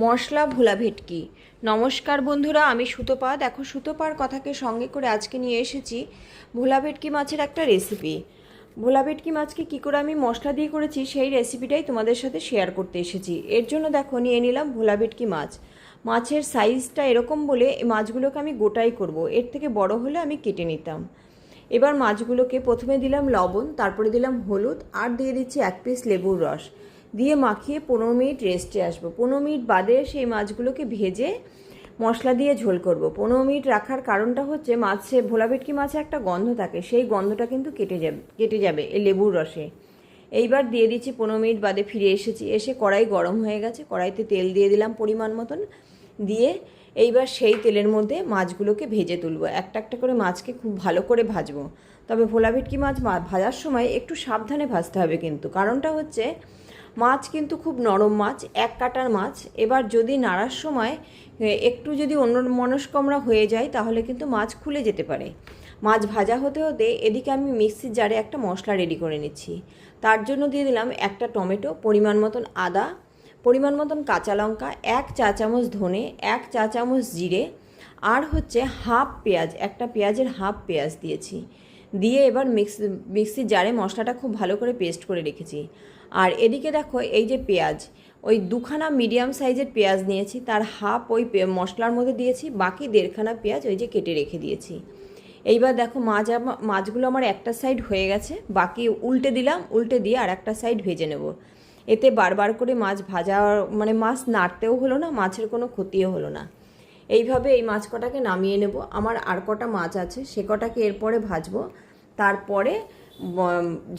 মশলা ভোলা ভেটকি। নমস্কার বন্ধুরা, আমি সুতোপা দেখো সুতোপার কথাকে সঙ্গে করে আজকে নিয়ে এসেছি ভোলা ভেটকি মাছের একটা রেসিপি ভোলা ভেটকি মাছকে কী করে আমি মশলা দিয়ে করেছি, সেই রেসিপিটাই তোমাদের সাথে শেয়ার করতে এসেছি। এর জন্য দেখো, নিয়ে নিলাম ভোলা ভেটকি মাছ। মাছের সাইজটা এরকম বলে মাছগুলোকে আমি গোটাই করব। এর থেকে বড় হলে আমি কেটে নিতাম। এবার মাছগুলোকে প্রথমে দিলাম লবণ, তারপরে দিলাম হলুদ, আর দিয়ে দিচ্ছি এক পিস লেবুর রস। দিয়ে মাখিয়ে পনেরো মিনিট রেস্টে আসব। পনেরো মিনিট বাদে সেই মাছগুলোকে ভেজে মশলা দিয়ে ঝোল করব। পনেরো মিনিট রাখার কারণটা হচ্ছে মাছে, ভোলা ভেটকি মাছে একটা গন্ধ থাকে, সেই গন্ধটা কিন্তু কেটে যাবে কেটে যাবে এই লেবুর রসে। এইবার দিয়ে দিচ্ছি পনেরো মিনিট বাদে ফিরে এসেছি। এসে কড়াই গরম হয়ে গেছে, কড়াইতে তেল দিয়ে দিলাম পরিমাণ মতন। দিয়ে এইবার সেই তেলের মধ্যে মাছগুলোকে ভেজে তুলবো। একটা একটা করে মাছকে খুব ভালো করে ভাজবো। তবে ভোলা ভেটকি মাছ ভাজার সময় একটু সাবধানে ভাজতে হবে কিন্তু। কারণটা হচ্ছে মাছ কিন্তু খুব নরম মাছ, এক কাটার মাছ। এবার যদি নাড়ার সময় একটু যদি অন্য মনস্কমরা হয়ে যায়, তাহলে কিন্তু মাছ খুলে যেতে পারে। মাছ ভাজা হতে হতে এদিকে আমি মিক্সির জারে একটা মশলা রেডি করে নিচ্ছি। তার জন্য দিয়ে দিলাম একটা টমেটো, পরিমাণ মতন আদা, পরিমাণ মতন কাঁচা লঙ্কা, এক চা চামচ ধনে, এক চা চামচ জিরে, আর হচ্ছে হাফ পেঁয়াজ, একটা পেঁয়াজের হাফ পেঁয়াজ দিয়েছি। দিয়ে এবার মিক্স মিক্সির জারে মশলাটা খুব ভালো করে পেস্ট করে রেখেছি। আর এদিকে দেখো এই যে পেঁয়াজ, ওই দুখানা মিডিয়াম সাইজের পেঁয়াজ নিয়েছি, তার হাফ ওই মশলার মধ্যে দিয়েছি, বাকি দেড়খানা পেঁয়াজ ওই যে কেটে রেখে দিয়েছি। এইবার দেখো মাছ মাছগুলো আমার একটা সাইড হয়ে গেছে, বাকি উল্টে দিলাম, উল্টে দিয়ে আর একটা সাইড ভেজে নেব। এতে বারবার করে মাছ ভাজা মানে মাছ নাড়তেও হলো না, মাছের কোনো ক্ষতিও হলো না। এইভাবে এই মাছ কটাকে নামিয়ে নেব। আমার আর কটা মাছ আছে, সে কটাকে এরপরে ভাজবো। তারপরে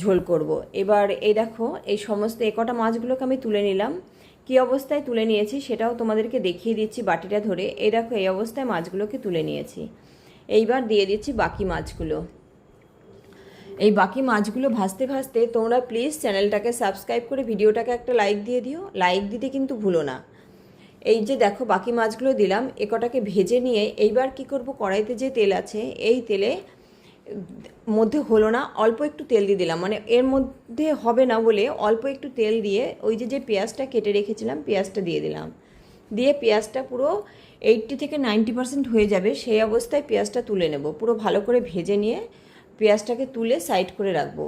ঝোল করব। এবার এই দেখো, এই সমস্ত এ কটা মাছগুলোকে আমি তুলে নিলাম। কী অবস্থায় তুলে নিয়েছি সেটাও তোমাদেরকে দেখিয়ে দিচ্ছি বাটিটা ধরে। এই দেখো, এই অবস্থায় মাছগুলোকে তুলে নিয়েছি। এইবার দিয়ে দিচ্ছি বাকি মাছগুলো। এই বাকি মাছগুলো ভাজতে ভাজতে তোমরা প্লিজ চ্যানেলটাকে সাবস্ক্রাইব করে ভিডিওটাকে একটা লাইক দিয়ে দিও। লাইক দিতে কিন্তু ভুলো না। এই যে দেখো বাকি মাছগুলো দিলাম, এ কটাকে ভেজে নিয়ে এইবার কি করব? কড়াইতে যে তেল আছে, এই তেলে মধ্যে হলো না, অল্প একটু তেল দিয়ে দিলাম। মানে এর মধ্যে হবে না বলে অল্প একটু তেল দিয়ে ওই যে যে পেঁয়াজটা কেটে রেখেছিলাম, পেঁয়াজটা দিয়ে দিলাম। দিয়ে পেঁয়াজটা পুরো এইটটি থেকে নাইনটি পার্সেন্ট হয়ে যাবে, সেই অবস্থায় পেঁয়াজটা তুলে নেব। পুরো ভালো করে ভেজে নিয়ে পেঁয়াজটাকে তুলে সাইড করে রাখব।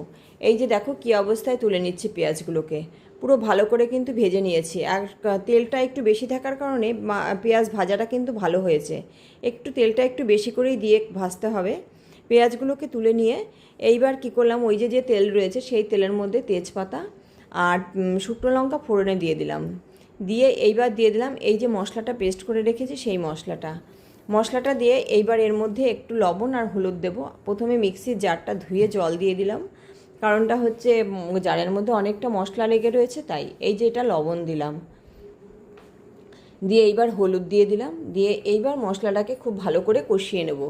এই যে দেখো কী অবস্থায় তুলে নিচ্ছি পেঁয়াজগুলোকে। পুরো ভালো করে কিন্তু ভেজে নিয়েছি। আর তেলটা একটু বেশি থাকার কারণে পেঁয়াজ ভাজাটা কিন্তু ভালো হয়েছে। একটু তেলটা একটু বেশি করেই দিয়ে ভাজতে হবে। পেঁয়াজগুলোকে তুলে নিয়ে এইবার কি করলাম, ওই যে যে তেল রয়েছে সেই তেলের মধ্যে তেজপাতা আর শুকনো লঙ্কা ফোড়নে দিয়ে দিলাম। দিয়ে এইবার দিয়ে দিলাম, এই যে মশলাটা পেস্ট করে রেখেছি সেই মশলাটা। মশলাটা দিয়ে এইবার এর মধ্যে একটু লবণ আর হলুদ দেবো। প্রথমে মিক্সির জারটা ধুয়ে জল দিয়ে দিলাম। কারণটা হচ্ছে জারের মধ্যে অনেকটা মশলা লেগে রয়েছে, তাই এই যে এটা লবণ দিলাম। দিয়ে এইবার হলুদ দিয়ে দিলাম। দিয়ে এইবার মশলাটাকে খুব ভালো করে কষিয়ে নেব।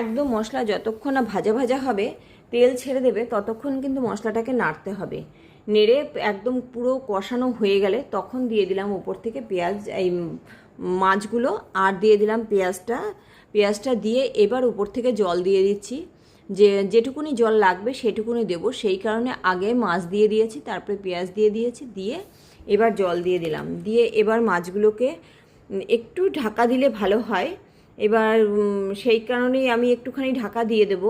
একদম মশলা যতক্ষণ না ভাজা ভাজা হবে, তেল ছেড়ে দেবে, ততক্ষণ কিন্তু মশলাটাকে নাড়তে হবে। নেড়ে একদম পুরো কষানো হয়ে গেলে তখন দিয়ে দিলাম উপর থেকে পেঁয়াজ, এই মাছগুলো আর দিয়ে দিলাম পেঁয়াজটা। পেঁয়াজটা দিয়ে এবার উপর থেকে জল দিয়ে দিচ্ছি। যে, যেটুকুনি জল লাগবে সেটুকুনি দেবো। সেই কারণে আগে মাছ দিয়ে দিয়েছি, তারপরে পেঁয়াজ দিয়ে দিয়েছি, দিয়ে এবার জল দিয়ে দিলাম। দিয়ে এবার মাছগুলোকে একটু ঢাকা দিলে ভালো হয়। এবার সেই কারণেই আমি একটুখানি ঢাকা দিয়ে দেব।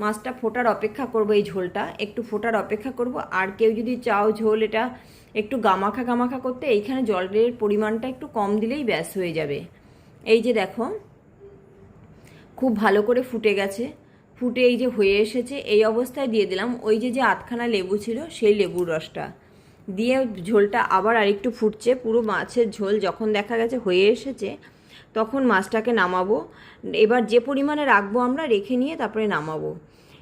মাছটা ফোটার অপেক্ষা করব এই ঝোলটা, একটু ফোটার অপেক্ষা করব। আর কেউ যদি চাও ঝোল এটা একটু গামাখা গামাখা করতে, এইখানে জলের পরিমাণটা একটু কম দিলেই ব্যাস হয়ে যাবে। এই যে দেখো, খুব ভালো করে ফুটে গেছে। ফুটে এই যে হয়ে এসেছে, এই অবস্থায় দিয়ে দিলাম। ওই যে যে আধখানা লেবু ছিল, সেই লেবুর রসটা। দিয়ে ঝোলটা আবার আরেকটু ফুটছে, পুরো মাছের ঝোল যখন দেখা গেছে হয়ে এসেছে তখন মাছটাকে নামাবো। এবার যে পরিমাণে রাখব আমরা, রেখে নিয়ে তারপরে নামাবো।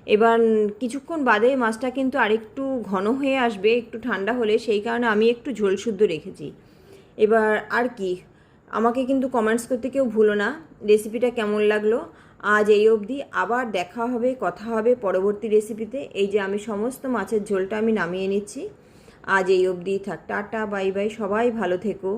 এবার কিছুক্ষণ বাদে মাছটা কিন্তু আরেকটু ঘন হয়ে আসবে, একটু ঠান্ডা হলে, সেই কারণে আমি একটু ঝোল শুদ্ধ রেখেছি। এবার আর কি, আমাকে কিন্তু কমেন্টস করতে কেউ ভুলো না। রেসিপিটা কেমন লাগল? আজ এই অবধি। আবার দেখা হবে, কথা হবে পরবর্তী রেসিপিতে এই যে আমি সমস্ত মাছের ঝোলটা আমি নামিয়ে নিচ্ছি। আজ এই অবধি। থাক টাটা বাই বাই। সবাই ভালো থেকো।